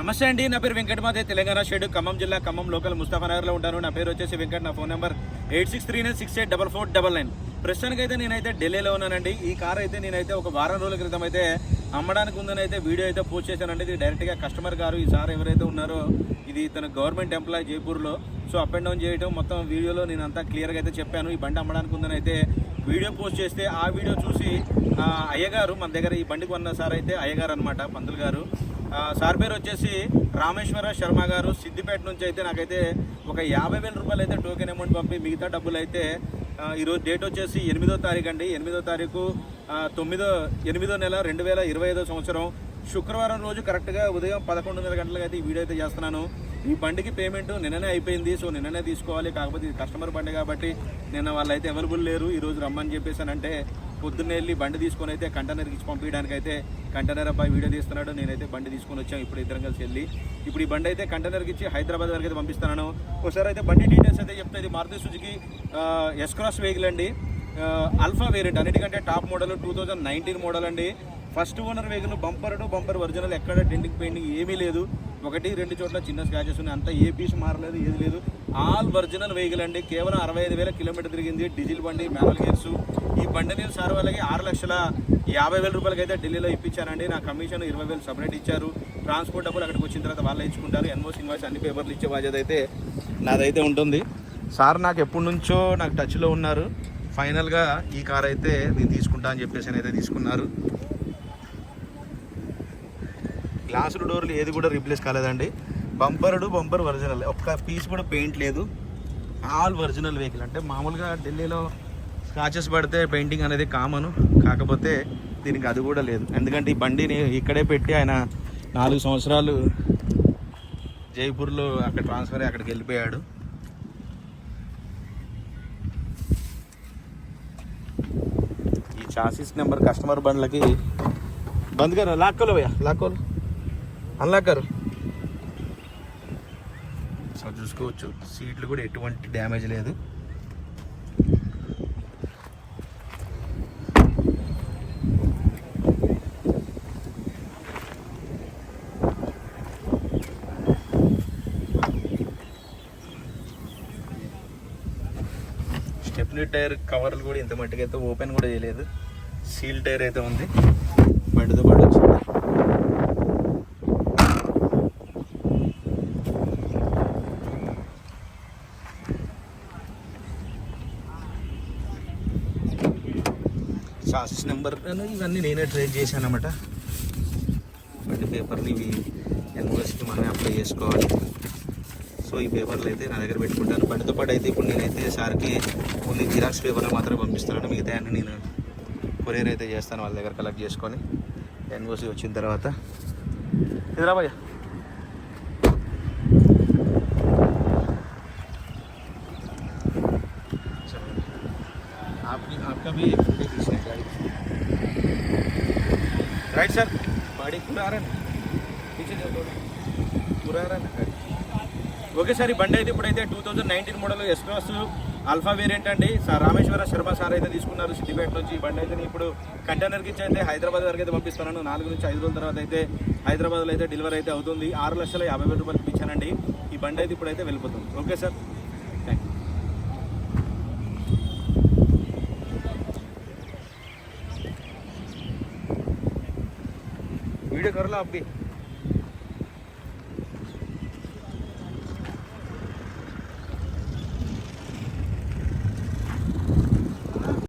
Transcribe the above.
నమస్తే అండి నా పేరు వెంకటమాదే తెలంగాణ షెడ్ ఖమ్మం జిల్లా ఖమ్మం లోకల్ ముస్తాఫానగర్లో ఉంటాను. నా పేరు వచ్చేసి వెంకట్ నా phone number eight six three nine six eight double four double nine. ప్రస్తుతానికి అయితే నేనైతే ఢిల్లీలో ఉన్నానండి. ఈ కార్ అయితే నేనైతే ఒక వారం రోజుల క్రితం అయితే అమ్మడానికి ఉందని అయితే వీడియో అయితే పోస్ట్ చేశానండి. ఇది డైరెక్ట్గా కస్టమర్ గారు ఈ సార్ ఎవరైతే ఉన్నారో ఇది తన గవర్నమెంట్ ఎంప్లాయ్ జైపూర్లో. సో అప్ అండ్ డౌన్ చేయడం మొత్తం వీడియోలో నేను అంతా క్లియర్గా అయితే చెప్పాను. ఈ బండి అమ్మడానికి ఉందని అయితే వీడియో పోస్ట్ చేస్తే ఆ వీడియో చూసి అయ్యగారు మన దగ్గర ఈ బండి కొన్న సార్ అయితే అయ్యగారు అనమాట పంతులు గారు. సార్ పేరు వచ్చేసి రామేశ్వర శర్మ గారు. సిద్దిపేట నుంచి అయితే నాకైతే ఒక యాభై వేల రూపాయలు అయితే టోకెన్ అమౌంట్ పంపి మిగతా డబ్బులు అయితే ఈరోజు డేట్ వచ్చేసి ఎనిమిదో తారీఖు అండి. ఎనిమిదో తారీఖు తొమ్మిదో ఎనిమిదో నెల రెండు వేల ఇరవై ఐదో సంవత్సరం. శుక్రవారం రోజు కరెక్ట్గా ఉదయం పదకొండున్నర గంటలకు అయితే ఈ వీడియో అయితే చేస్తున్నాను. ఈ బండికి పేమెంట్ నిన్ననే అయిపోయింది. సో నిన్ననే తీసుకోవాలి. కాకపోతే ఇది కస్టమర్ బండి కాబట్టి నిన్న వాళ్ళు అయితే అవైలబుల్ లేరు. ఈరోజు రమ్మని రమ్మని చెప్పేసానంటే పొద్దున్నే వెళ్ళి బండి తీసుకొని అయితే కంటైనర్కి ఇచ్చి పంపించడానికి అయితే కంటైనర్ అబ్బాయి వీడియో తీస్తున్నాడు. నేనైతే బండి తీసుకొని వచ్చాను. ఇప్పుడు ఇద్దరం కలిసి వెళ్ళి. ఇప్పుడు ఈ బండి అయితే కంటైనర్కి ఇచ్చి హైదరాబాద్ వరకు అయితే పంపిస్తున్నాను. ఒకసారి అయితే బండి డీటెయిల్స్ అయితే చెప్తే. ఇది Maruti Suzuki S Cross vehicle అండి. అల్ఫా వేరియంట్ అన్నిటికంటే top model two thousand nineteen model అండి. First owner vehicle bumper to bumper original ఎక్కడ డెంటింగ్ పెయింటింగ్ ఏమీ లేదు. ఒకటి రెండు చోట్ల చిన్న స్క్రాచెస్ ఉన్నాయి. అంతా ఏ పీస్ మారలేదు ఏది లేదు. ఆల్ ఒరిజినల్ వెహికల్ అండి. కేవలం అరవై ఐదు వేల కిలోమీటర్ తిరిగింది. డీజిల్ బండి మాన్యువల్ గేర్స్ ఈ బండి నేను సార్ వాళ్ళకి ఆరు లక్షల యాభై వేల రూపాయలకి అయితే ఢిల్లీలో ఇప్పించానండి. నా కమిషన్ ఇరవై వేలు సపరేట్ ఇచ్చారు. ట్రాన్స్పోర్ట్ డబ్బులు అక్కడికి వచ్చిన తర్వాత వాళ్ళే ఇచ్చుకుంటారు. ఎన్ఓస్ ఇన్వాయిస్ అన్ని పేపర్లు ఇచ్చే బాధ్యత అయితే నాదైతే ఉంటుంది. సార్ నాకు ఎప్పటి నుంచో నాకు టచ్లో ఉన్నారు. ఫైనల్గా ఈ కార్ అయితే నేను తీసుకుంటా అని చెప్పేసి అయితే తీసుకున్నారు. గ్లాసులు డోర్లు ఏది కూడా రీప్లేస్ కాలేదండి. బంపర్డు బంపర్ ఒరిజినల్ ఒక్క పీస్ కూడా పెయింట్ లేదు. ఆల్ ఒరిజినల్ వెహికల్ అంటే మామూలుగా ఢిల్లీలో స్క్రాచెస్ పడితే పెయింటింగ్ అనేది కామన్ కాకపోతే దీనికి అది కూడా లేదు. ఎందుకంటే ఈ బండిని ఇక్కడే పెట్టి ఆయన నాలుగు సంవత్సరాలు జైపూర్లో అక్కడ ట్రాన్స్ఫర్ అయ్యి అక్కడికి వెళ్ళిపోయాడు. ఈ చాసిస్ నెంబర్ కస్టమర్ బండ్లకి బంద్ గారు లాక్కోలో భయ్యా లాక్కోలు. అన్లాక్ కరు. సో చూసుకోవచ్చు. సీట్లు కూడా ఎటువంటి డ్యామేజ్ లేదు. స్టెప్నీ టైర్ కవర్లు కూడా ఇంత మట్టుకైతే అయితే ఓపెన్ కూడా చేయలేదు. సీల్ టైర్ అయితే ఉంది. బండితో పాటు వచ్చింది చార్జెస్ నెంబర్ ఇవన్నీ నేనే ట్రేడ్ చేశాను అనమాట బండి పేపర్లు ఇవి ఎన్ఓఎస్కి మనమే అప్లై చేసుకోవాలి సో ఈ పేపర్లు అయితే నా దగ్గర పెట్టుకుంటాను బండితో పాటు అయితే ఇప్పుడు నేనైతే సార్కి ఓన్లీ జిరాక్స్ పేపర్లు మాత్రమే పంపిస్తున్నాను మిగతా అన్ని నేను కొరియర్ అయితే చేస్తాను వాళ్ళ దగ్గర కలెక్ట్ చేసుకొని ఎన్ఓసి వచ్చిన తర్వాత ఇదిరా భయ్యా आपकी आपका भी फोटो खींचना है गाड़ी राइट सर गाड़ी पूरा आ रहा है ना पीछे जाओ थोड़ा पूरा आ रहा है ना गाड़ी ఓకే సార్ ఈ బండి అయితే ఇప్పుడైతే two thousand nineteen model S cross alpha variant అండి సార్ రామేశ్వర శర్మ సార్ అయితే తీసుకున్నారు సిద్దిపేట నుంచి ఈ బండి అయితే నేను ఇప్పుడు కంటైనర్కి ఇచ్చి అయితే హైదరాబాద్ వరకు అయితే పంపిస్తున్నాను నాలుగు నుంచి ఐదు రోజుల తర్వాత అయితే హైదరాబాద్లో అయితే డెలివరీ అయితే అవుతుంది ఆరు లక్షల యాభై వేల రూపాయలకి ఇచ్చానండి ఈ బండి అయితే ఇప్పుడైతే వెళ్ళిపోతుంది ఓకే సార్ वीडियो कर लो आप भी।